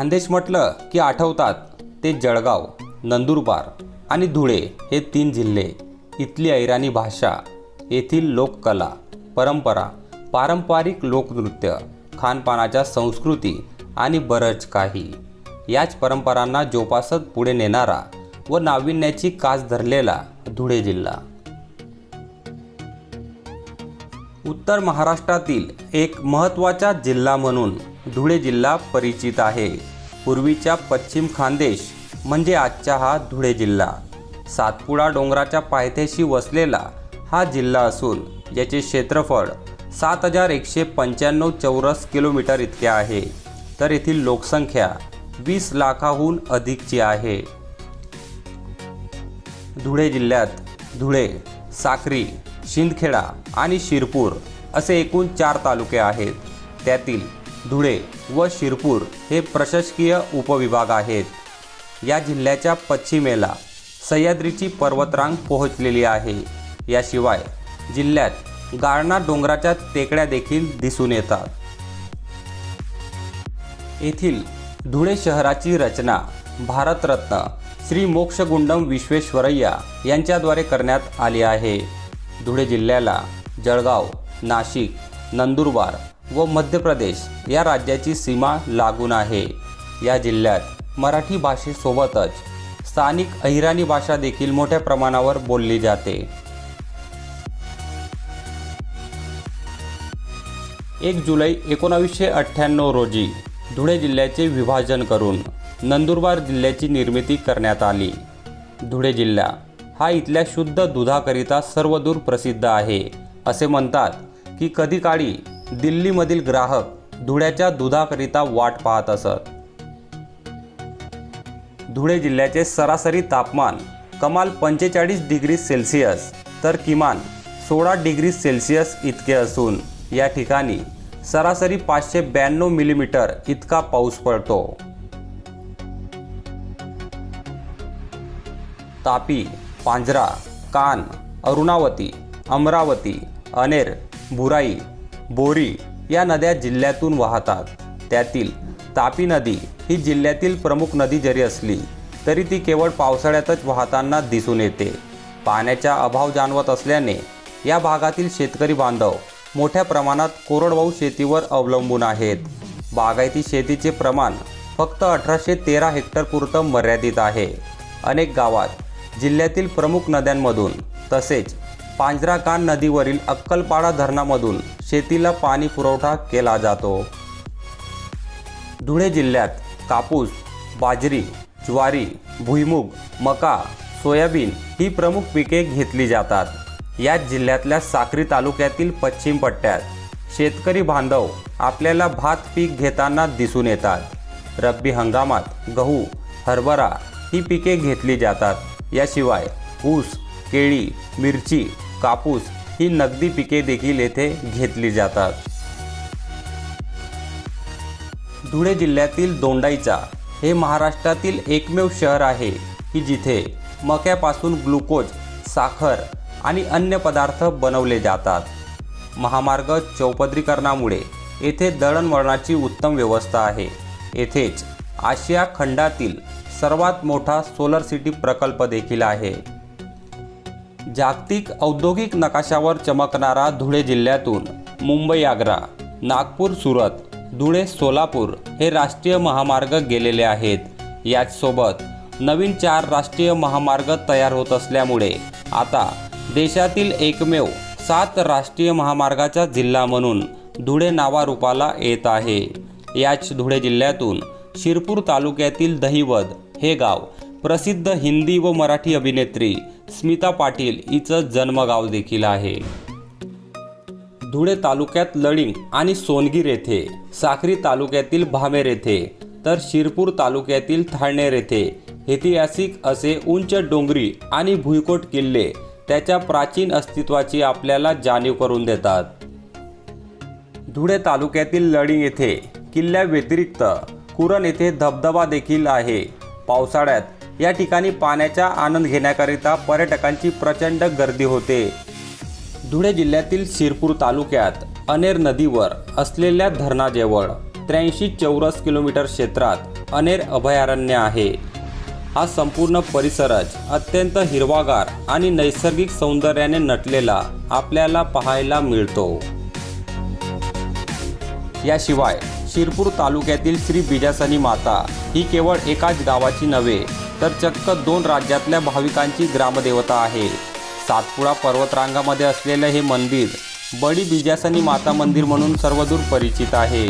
खानदेश म्हटलं की आठवतात ते जळगाव नंदुरबार आणि धुळे हे तीन जिल्हे. इथली ऐराणी भाषा येथील लोककला परंपरा पारंपरिक लोकनृत्य खानपानाच्या संस्कृती आणि बरंच काही. याच परंपरांना जोपासत पुढे नेणारा व नाविन्याची कास धरलेला धुळे जिल्हा. उत्तर महाराष्ट्रातील एक महत्त्वाचा जिल्हा म्हणून धुळे जिल्हा परिचित आहे. पूर्वीच्या पश्चिम खानदेश म्हणजे आजचा हा धुळे जिल्हा. सातपुडा डोंगराच्या पायथ्याशी वसलेला हा जिल्हा असून याचे क्षेत्रफळ सात हजार एकशे पंच्याण्णव चौरस किलोमीटर इतके आहे. तर येथील लोकसंख्या वीस लाखाहून अधिकची आहे. धुळे जिल्ह्यात धुळे साक्री शिंदखेडा आणि शिरपूर असे एकूण चार तालुके आहेत. त्यातील धुळे व शिरपूर हे प्रशासकीय उपविभाग आहेत. या जिल्ह्याच्या पश्चिमेला सह्याद्रीची पर्वतरांग पोहोचलेली आहे. याशिवाय जिल्ह्यात गाळणा डोंगराच्या टेकड्या देखील दिसून येतात. येथील धुळे शहराची रचना भारतरत्न श्री मोक्षगुंडम विश्वेश्वरय्या यांच्याद्वारे करण्यात आली आहे. धुळे जिल्ह्याला जळगाव नाशिक नंदुरबार व मध्य प्रदेश या राज्याची सीमा लागून आहे. या जिल्ह्यात मराठी भाषेसोबतच स्थानिक अहिराणी भाषा देखील मोठ्या प्रमाणावर बोलली जाते. एक जुलै एकोणावीसशे अठ्ठ्याण्णव रोजी धुळे जिल्ह्याचे विभाजन करून नंदुरबार जिल्ह्याची निर्मिती करण्यात आली. धुळे जिल्हा हा इथल्या शुद्ध दुधाकरिता सर्वदूर प्रसिद्ध आहे असे म्हणतात की कधी काळी दिल्लीमधील ग्राहक धुळ्याच्या दुधाकरिता वाट पाहत असत. धुळे जिल्ह्याचे सरासरी तापमान कमाल पंचेचाळीस डिग्री सेल्सिअस तर किमान सोळा डिग्री सेल्सिअस इतके असून या ठिकाणी सरासरी पाचशे ब्याण्णव मिलीमीटर इतका पाऊस पडतो. तापी पांजरा कान अरुणावती अमरावती अनेर बुराई बोरी या नद्या जिल्ह्यातून वाहतात. त्यातील तापी नदी ही जिल्ह्यातील प्रमुख नदी जरी असली तरी ती केवळ पावसाळ्यातच वाहताना दिसून येते. पाण्याचा अभाव जाणवत असल्याने या भागातील शेतकरी बांधव मोठ्या प्रमाणात कोरडवाहू शेतीवर अवलंबून आहेत. बागायती शेतीचे प्रमाण फक्त अठराशे तेरा हेक्टरपुरतं मर्यादित आहे. अनेक गावात जिल्ह्यातील प्रमुख नद्यांमधून तसेच पांजराकान नदीवरील अक्कलपाडा धरणामधून शेतीला पाणी पुरवठा केला जातो. धुळे जिल्ह्यात कापूस बाजरी ज्वारी भुईमूग मका सोयाबीन ही प्रमुख पिके घेतली जातात. याच जिल्ह्यातल्या साक्री तालुक्यातील पश्चिम पट्ट्यात शेतकरी बांधव आपल्याला भात पीक घेताना दिसून येतात. रब्बी हंगामात गहू हरभरा ही पिके घेतली जातात. याशिवाय ऊस केळी मिरची कापूस ही नगदी पिके देखील येथे घेतली जातात. धुळे जिल्ह्यातील दोंडाईचा हे महाराष्ट्रातील एकमेव शहर आहे की जिथे मक्यापासून ग्लुकोज साखर आणि अन्य पदार्थ बनवले जातात. महामार्ग चौपदरीकरणामुळे येथे दळणवळणाची उत्तम व्यवस्था आहे. येथेच आशिया खंडातील सर्वात मोठा सोलर सिटी प्रकल्प देखील आहे. जागतिक औद्योगिक नकाशावर चमकणारा धुळे जिल्ह्यातून मुंबई आग्रा नागपूर सुरत धुळे सोलापूर हे राष्ट्रीय महामार्ग गेलेले आहेत. याचसोबत नवीन चार राष्ट्रीय महामार्ग तयार होत असल्यामुळे आता देशातील एकमेव सात राष्ट्रीय महामार्गाचा जिल्हा म्हणून धुळे नावारूपाला येत आहे. याच धुळे जिल्ह्यातून शिरपूर तालुक्यातील दहिवद हे गाव प्रसिद्ध हिंदी व मराठी अभिनेत्री स्मिता पाटील हिचं जन्मगाव देखील आहे. धुळे तालुक्यात लळिंग आणि सोनगीर येथे साखरी तालुक्यातील भामेर येथे तर शिरपूर तालुक्यातील थाळनेर येथे ऐतिहासिक असे उंच डोंगरी आणि भुईकोट किल्ले त्याच्या प्राचीन अस्तित्वाची आपल्याला जाणीव करून देतात. धुळे तालुक्यातील लळिंग येथे किल्ल्याव्यतिरिक्त कुरण येथे धबधबा देखील आहे. पावसाळ्यात या ठिकाणी पाण्याचा आनंद घेण्याकरिता पर्यटकांची प्रचंड गर्दी होते. धुळे जिल्ह्यातील शिरपूर तालुक्यात अनेर नदीवर असलेल्या धरणाजवळ त्र्याऐंशी चौरस किलोमीटर क्षेत्रात अनेर अभयारण्य आहे. हा संपूर्ण परिसरच अत्यंत हिरवागार आणि नैसर्गिक सौंदर्याने नटलेला आपल्याला पाहायला मिळतो. याशिवाय शिरपूर तालुक्यातील श्री बिजासनी माता ही केवळ एकाच गावाची नव्हे तर चक्क दोन राज्यातल्या भाविकांची ग्रामदेवता आहे. सातपुडा पर्वतरांगामध्ये असलेलं हे मंदिर बडी बिजासनी माता मंदिर म्हणून सर्वदूर परिचित आहे.